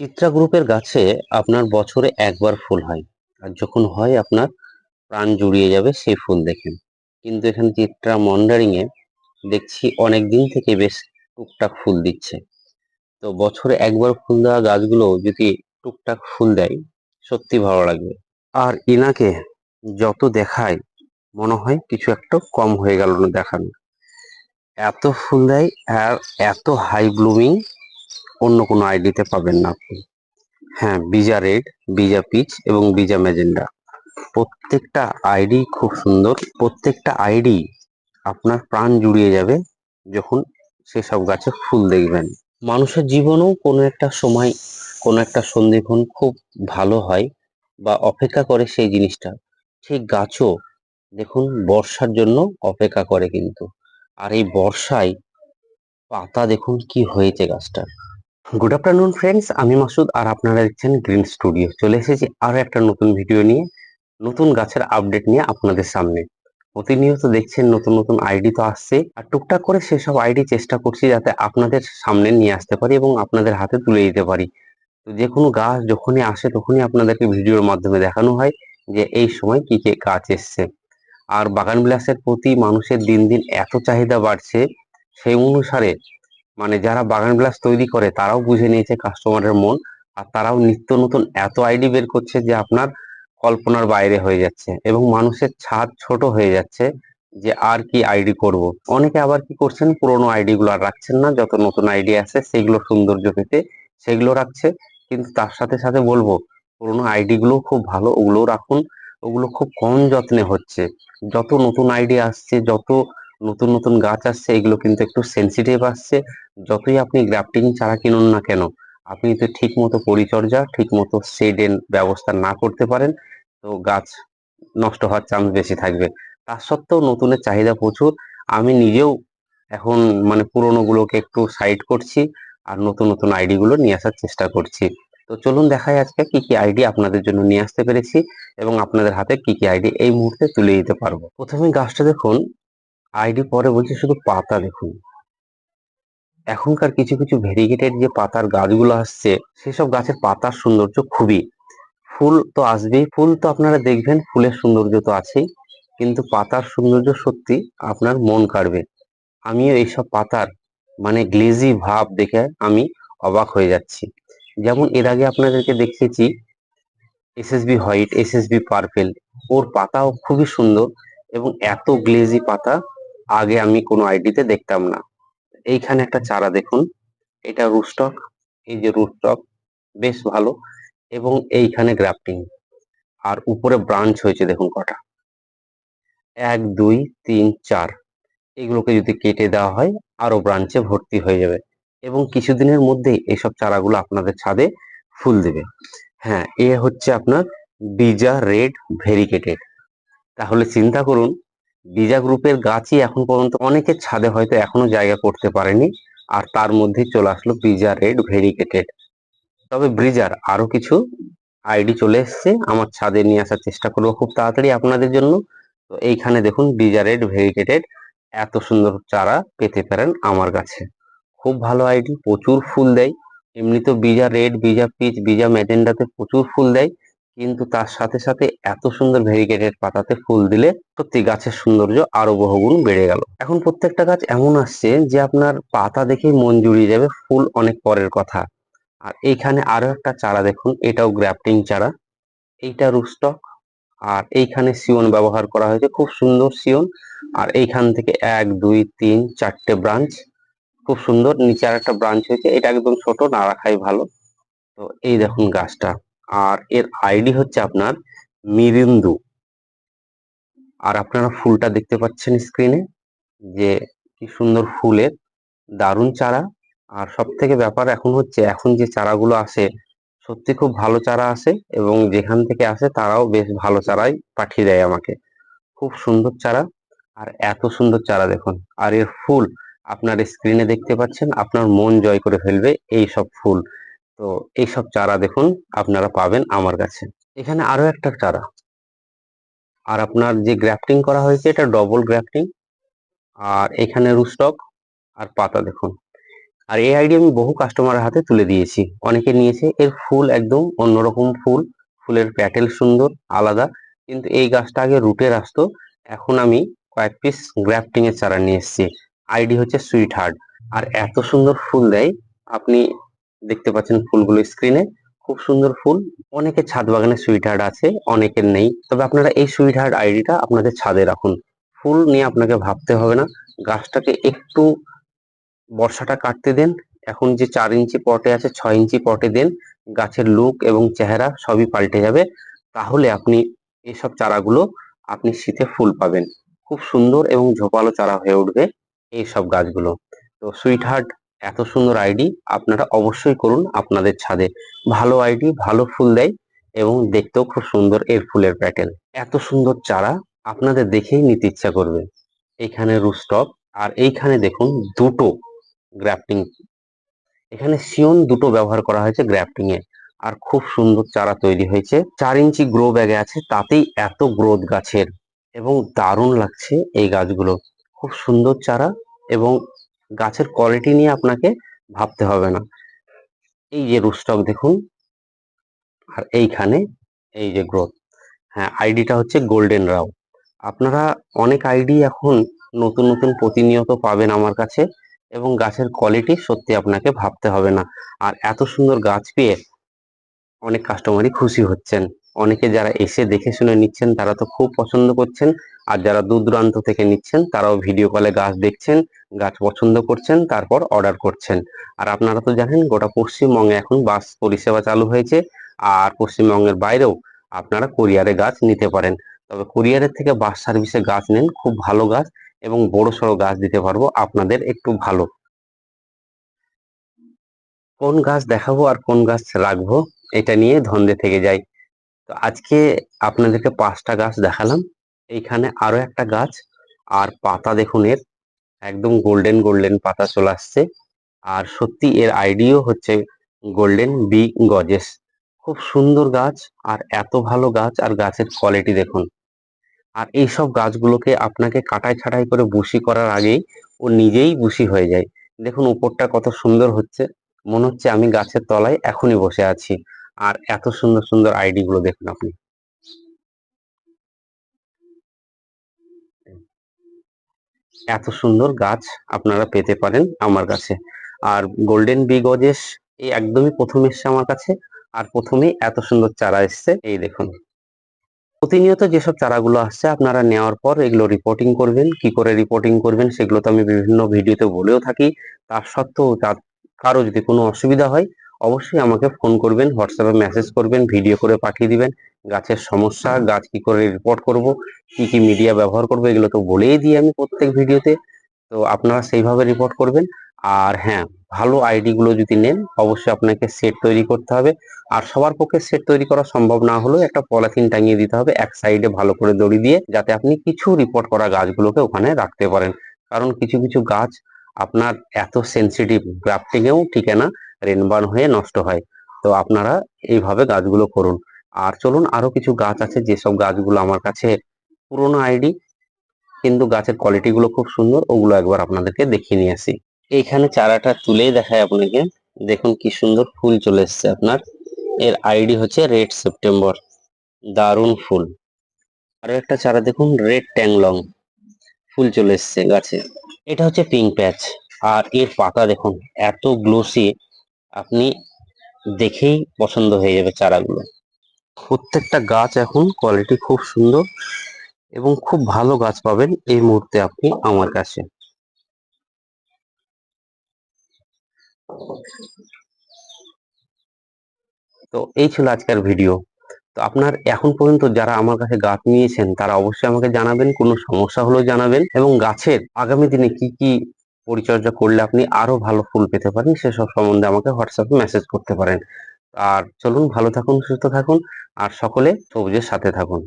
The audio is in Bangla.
চিত্রা গ্রুপের গাছে আপনার বছরে একবার ফুল হয়। আর যখন হয়, আপনার প্রাণ জুড়িয়ে যাবে সেই ফুল দেখেন। কিন্তু এখানে চিত্রা মন্ডারিং এ দেখছি অনেক দিন থেকে বেশ টুকটাক ফুল দিচ্ছে। তো বছরে একবার ফুল দেওয়া গাছগুলো যদি টুকটাক ফুল দেয়, সত্যি ভালো লাগবে। আর ইনাকে যত দেখায়, মনে হয় কিছু একটা কম হয়ে গেল না দেখানো। এত ফুল দেয় আর এত হাই ব্লুমিং অন্য কোনো আইডিতে পাবেন না আপনি। হ্যাঁ বিজা রেড বিজা পিচ এবং বিজা ম্যাজেন্ডা প্রত্যেকটা আইডি খুব সুন্দর। প্রত্যেকটা আইডি আপনার প্রাণ জুড়িয়ে যাবে যখন সেসব গাছে ফুল দেখবেন। মানুষের জীবনেও কোনো একটা সময়, কোনো একটা সন্ধিক্ষণ খুব ভালো হয় বা অপেক্ষা করে সেই জিনিসটা। ঠিক গাছও দেখুন বর্ষার জন্য অপেক্ষা করে কিন্তু। আর এই বর্ষায় পাতা দেখুন কি হয়েছে গাছটার। গুড আফটারনুন ফ্রেন্ডস আমি মাসুদ আর আপনারা দেখছেন গ্রিন স্টুডিও চলে এসেছি আরও একটা নতুন ভিডিও নিয়ে, নতুন গাছের আপডেট নিয়ে আপনাদের সামনে। প্রতিনিয়ত দেখছেন নতুন নতুন আইডি তো আসছে। আর টুকটাক করে সেসব আইডি চেষ্টা করছি যাতে আপনাদের সামনে নিয়ে আসতে পারি এবং আপনাদের হাতে তুলে দিতে পারি। তো যে কোনো গাছ যখনই আসে তখনই আপনাদেরকে ভিডিওর মাধ্যমে দেখানো হয় যে এই সময় কি কি গাছ এসছে। আর বাগান বিলাসের প্রতি মানুষের দিন দিন এত চাহিদা বাড়ছে, সেই অনুসারে মানে যারা বাগান বিলাস তৈরি করে, তারাও বুঝে নিয়েছে কাস্টমারের মন, আর তারাও নিত্য নতুন এত আইডি বের করছে যে আপনার কল্পনার বাইরে হয়ে যাচ্ছে এবং মানুষের ছাদ ছোট হয়ে যাচ্ছে যে আর কি আইডি করব। অনেকে আবার কি করছেন, পুরোনো আইডি গুলো আর রাখছেন না, যত নতুন আইডি আছে সেগুলো সৌন্দর্য পেতে সেগুলো রাখছে কিন্তু তার সাথে সাথে বলব, পুরোনো আইডি গুলো খুব ভালো ওগুলো রাখুন, ওগুলো খুব কম যত্নে হচ্ছে যত নতুন আইডি আসছে, যত নতুন নতুন গাছ আসছে, এগুলো কিন্তু একটু সেন্সিটিভ আসছে। যতই আপনি গ্রাফটিং চারা কিনুন না কেন, আপনি যদি ঠিক মতো পরিচর্যা ঠিক মতো শেডের ব্যবস্থা না করতে পারেন, তো গাছ নষ্ট হওয়ার চান্স বেশি থাকবে। তার সত্ত্বেও নতুনের চাহিদা প্রচুর। আমি নিজেও এখন মানে পুরোনো গুলোকে একটু সাইড করছি আর নতুন নতুন আইডি গুলো নিয়ে আসার চেষ্টা করছি। তো চলুন দেখাই আজকে কি কি আইডি আপনাদের জন্য নিয়ে আসতে পেরেছি এবং আপনাদের হাতে কি কি আইডি এই মুহূর্তে তুলে দিতে পারব। প্রথমে গাছটা দেখুন আইডি পরে বলছি শুধু পাতা দেখুন। এখনকার কিছু কিছু ভেরিগেটেড যে পাতার গাছগুলো আসছে, সেসব গাছের পাতার সৌন্দর্য খুবই। ফুল তো আসবেই, ফুল তো আপনারা দেখবেন, ফুলের সৌন্দর্য তো আছেই, কিন্তু পাতার সৌন্দর্য সত্যি আপনার মন কাড়বে। আমিও এইসব পাতার মানে গ্লেজি ভাব দেখে আমি অবাক হয়ে যাচ্ছি। যেমন এর আগে আপনাদেরকে দেখিয়েছি এসএসবি হোয়াইট এসএসবি পার্পেল ওর পাতাও খুবই সুন্দর এবং এত গ্লেজি পাতা আগে আমি কোনো আইডিতে দেখতাম না। এইখানে একটা চারা দেখুন। এটা রুস্টক এই যে রুস্টক বেশ ভালো। এবং এইখানে গ্রাফটিং আর উপরে ব্রাঞ্চ হয়েছে দেখুন কটা। এক, দুই, তিন, চার। এগুলোকে যদি কেটে দেওয়া হয় আরও ব্রাঞ্চে ভর্তি হয়ে যাবে। এবং কিছুদিনের মধ্যেই এইসব চারাগুলো আপনাদের ছাদে ফুল দেবে। হ্যাঁ এ হচ্ছে আপনার বিজা রেড ভেরিকেটেড তাহলে চিন্তা করুন বিজা গ্রুপের গাছই এখন পর্যন্ত অনেকের ছাদে হয়তো এখনও জায়গা করতে পারেনি, আর তার মধ্যে চলে আসলো বিজা রেড ভেরিকেটেড তবে ব্রিজার আরও কিছু আইডি চলে এসছে, আমার ছাদে নিয়ে আসার চেষ্টা করব খুব তাড়াতাড়ি আপনাদের জন্য। তো এইখানে দেখুন ব্রিজা রেড ভেরিকেটেড এত সুন্দর চারা পেতে পারেন আমার কাছে। খুব ভালো আইডি, প্রচুর ফুল দেয়। এমনি তো বিজা রেড বিজা পিচ বিজা ম্যাজেন্ডাতে প্রচুর ফুল দেয়। কিন্তু তার সাথে সাথে এত সুন্দর ভেরিগেটেড পাতাতে ফুল দিলে সত্যি গাছের সৌন্দর্য আরও বহুগুণ বেড়ে গেল। এখন প্রত্যেকটা গাছ এমন আসছে যে আপনার পাতা দেখেই মন জুড়িয়ে যাবে ফুল অনেক পরের কথা। আর এইখানে আরও একটা চারা দেখুন, এটাও গ্রাফটিং চারা। এইটা রুস্টক আর এইখানে সিওন ব্যবহার করা হয়েছে, খুব সুন্দর সিওন। আর এইখান থেকে এক, দুই, তিন, চারটে ব্রাঞ্চ। খুব সুন্দর, নিচে আর একটা ব্রাঞ্চ হয়েছে, এটা একদম ছোট, না রাখাই ভালো। তো এই দেখুন গাছটা। আর এর আইডি হচ্ছে আপনার মিরিন্দু। আর আপনারা ফুলটা দেখতে পাচ্ছেন স্ক্রিনে যে কি সুন্দর ফুলের দারুণ চারা। আর সব থেকে ব্যাপার এখন হচ্ছে, এখন যে চারাগুলো আসে, সত্যি খুব ভালো চারা আসে এবং যেখান থেকে আসে তারাও বেশ ভালো চারাই পাঠিয়ে দেয় আমাকে। খুব সুন্দর চারা আর এত সুন্দর চারা দেখুন। আর এর ফুল আপনার স্ক্রিনে দেখতে পাচ্ছেন, আপনার মন জয় করে ফেলবে এই সব ফুল। তো এইসব চারা দেখুন, আপনারা পাবেন আমার কাছে। এখানে আরও একটা চারা। আর আপনার যে গ্রাফটিং করা হয়েছে, এটা ডবল গ্রাফটিং আর এখানে রুস্টক আর পাতা দেখুন। আর এই আইডি আমি বহু কাস্টমারের হাতে তুলে দিয়েছি। অনেকে নিয়েছে, এর ফুল একদম অন্যরকম ফুল। ফুলের প্যাটেল সুন্দর, আলাদা। কিন্তু এই গাছটা আগে রুটে আসতো। এখন আমি কয়েক পিস গ্রাফটিং এর চারা নিয়ে এসেছি। আইডি হচ্ছে সুইট হার্ট আর এত সুন্দর ফুল দেয়, আপনি দেখতে পাচ্ছেন ফুলগুলো স্ক্রিনে খুব সুন্দর ফুল। অনেকের ছাদ বাগানে সুইট হার্ট আছে, অনেকের নেই। তবে আপনারা এই সুইট হার্ট আইডিটা আপনাদের ছাদে রাখুন। ফুল নিয়ে আপনাকে ভাবতে হবে না। গাছটাকে একটু বর্ষাটা কাটতে দেন। এখন যে চার ইঞ্চি পটে আছে, ছয় ইঞ্চি পটে দেন। গাছের লুক এবং চেহারা সবই পাল্টে যাবে। তাহলে আপনি এসব চারাগুলো আপনি শীতে ফুল পাবেন। খুব সুন্দর এবং ঝোপালো চারা হয়ে উঠবে এই সব গাছগুলো। তো সুইট হার্ট এত সুন্দর আইডি আপনারা অবশ্যই করুন আপনাদের ছাদে। ভালো আইডি, ভালো ফুল দেয় এবং দেখতেও খুব সুন্দর এর ফুলের প্যাটেল। এত সুন্দর চারা আপনাদের দেখেই নিতে ইচ্ছা করবে। এইখানে রুস্টক আর এইখানে দেখুন দুটো গ্রাফটিং এখানে সিয়ন দুটো ব্যবহার করা হয়েছে গ্রাফটিং এ। আর খুব সুন্দর চারা তৈরি হয়েছে। চার ইঞ্চি গ্রো ব্যাগে আছে, তাতেই এত গ্রোথ গাছের। এবং দারুণ লাগছে এই গাছগুলো। খুব সুন্দর চারা এবং গাছের কোয়ালিটি নিয়ে আপনাকে ভাবতে হবে না। এই যে রুস্টক দেখুন, আর এইখানে এই যে গ্রোথ হ্যাঁ আইডিটা হচ্ছে গোল্ডেন রাও আপনারা অনেক আইডি এখন নতুন নতুন প্রতিনিয়ত পাবেন আমার কাছে এবং গাছের কোয়ালিটি সত্যি আপনাকে ভাবতে হবে না। আর এত সুন্দর গাছ পেয়ে অনেক কাস্টমারই খুশি হচ্ছেন। অনেকে যারা এসে দেখে শুনে নিচ্ছেন, তারা তো খুব পছন্দ করছেন। আর যারা দূর দূরান্ত থেকে নিচ্ছেন, তারাও ভিডিও কলে গাছ দেখছেন, গাছ পছন্দ করছেন, তারপর অর্ডার করছেন। আর আপনারা তো জানেন, গোটা পশ্চিমবঙ্গে এখন বাস পরিষেবা চালু হয়েছে আর পশ্চিমবঙ্গের বাইরেও আপনারা কুরিয়ারে গাছ নিতে পারেন। তবে কুরিয়ারের থেকে বাস সার্ভিসে গাছ নেন, খুব ভালো গাছ এবং বড় সড়ো গাছ দিতে পারব, আপনাদের একটু ভালো। কোন গাছ দেখাবো আর কোন গাছ রাখব, এটা নিয়ে ধন্দে থেকে যাই। তো আজকে আপনাদেরকে পাঁচটা গাছ দেখালাম। এইখানে আরও একটা গাছ। আর পাতা দেখুন এর, একদম গোল্ডেন গোল্ডেন পাতা চলে আসছে। আর সত্যি এর আইডিও হচ্ছে গোল্ডেন বি গজেস খুব সুন্দর গাছ আর এত ভালো গাছ আর গাছের কোয়ালিটি দেখুন। আর এইসব গাছগুলোকে আপনাকে কাটাই ছাটাই করে বুশি করার আগেই ও নিজেই বুশি হয়ে যায়। দেখুন উপরটা কত সুন্দর হচ্ছে। মনে হচ্ছে আমি গাছের তলায় এখনই বসে আছি। আর এত সুন্দর সুন্দর আইডি গুলো দেখুন আপনি। এত সুন্দর গাছ আপনারা পেতে পারেন আমার কাছে। আর গোল্ডেন বি গজেস এই একদমই প্রথম এসছে আমার কাছে আর প্রথমেই এত সুন্দর চারা এসছে, এই দেখুন। প্রতিনিয়ত যেসব চারাগুলো আসছে আপনারা নেওয়ার পর এগুলো রিপোর্টিং করবেন, কি করে রিপোর্টিং করবেন সেগুলো তো আমি বিভিন্ন ভিডিওতে বলেও থাকি। তার সত্ত্বেও তার কারও যদি কোনো অসুবিধা হয় অবশ্যই আমাকে ফোন করবেন, হোয়াটসঅ্যাপে মেসেজ করবেন ভিডিও করে পাঠিয়ে দিবেন। গাছের সমস্যা, গাছ কি করে রিপোর্ট করব, কি কি মিডিয়া ব্যবহার করব, এগুলো তো বলেই দিই আমি প্রত্যেক ভিডিওতে। তো আপনারা সেইভাবে রিপোর্ট করবেন। আর হ্যাঁ ভালো আইডি গুলো যদি নেন, অবশ্যই আপনাকে সেট তৈরি করতে হবে। আর সবার পক্ষে সেট তৈরি করা সম্ভব না হলেও একটা পলিথিন টাঙিয়ে দিতে হবে, এক সাইডে ভালো করে দড়ি দিয়ে, যাতে আপনি কিছু রিপোর্ট করা গাছগুলোকে ওখানে রাখতে পারেন। কারণ কিছু কিছু গাছ আপনার এত সেন্সিটিভ গ্রাফটিং এও টিকে না রেনবার্ন হয়ে নষ্ট হয়। তো আপনারা এইভাবে গাছগুলো করুন। আর চলুন আরও কিছু গাছ আছে, যেসব গাছগুলো আমার কাছে পুরোনো আইডি, কিন্তু গাছের কোয়ালিটি গুলো খুব সুন্দর, ওগুলো একবার আপনাদেরকে দেখিয়ে নিয়ে আসি। এইখানে চারাটা তুলেই দেখায় আপনাকে। দেখুন কি সুন্দর ফুল চলে এসছে আপনার। এর আইডি হচ্ছে রেড সেপ্টেম্বর। দারুণ ফুল। আরও একটা চারা দেখুন, রেড ট্যাংলং। ফুল চলে এসছে গাছে। এটা হচ্ছে পিঙ্ক প্যাচ আর এর পাতা দেখুন, এত গ্লোসি আপনি দেখেই পছন্দ হয়ে যাবে চারাগুলো। প্রত্যেকটা গাছ এখন কোয়ালিটি খুব সুন্দর এবং খুব ভালো গাছ পাবেন এই মুহূর্তে আপনি আমার কাছে। তো এই ছিল আজকের ভিডিও তো আপনার এখন পর্যন্ত যারা আমার কাছে গাছ নিয়েছেন, তারা অবশ্যই আমাকে জানাবেন, কোনো সমস্যা হলেও জানাবেন এবং গাছের আগামী দিনে কি কি পরিচর্যা করলে আপনি আরও ভালো ফুল পেতে পারেন, সেসব সম্বন্ধে আমাকে হোয়াটসঅ্যাপে মেসেজ করতে পারেন। আর চলুন ভালো থাকুন সুস্থ থাকুন আর সকলে সবুজের সাথে থাকুন।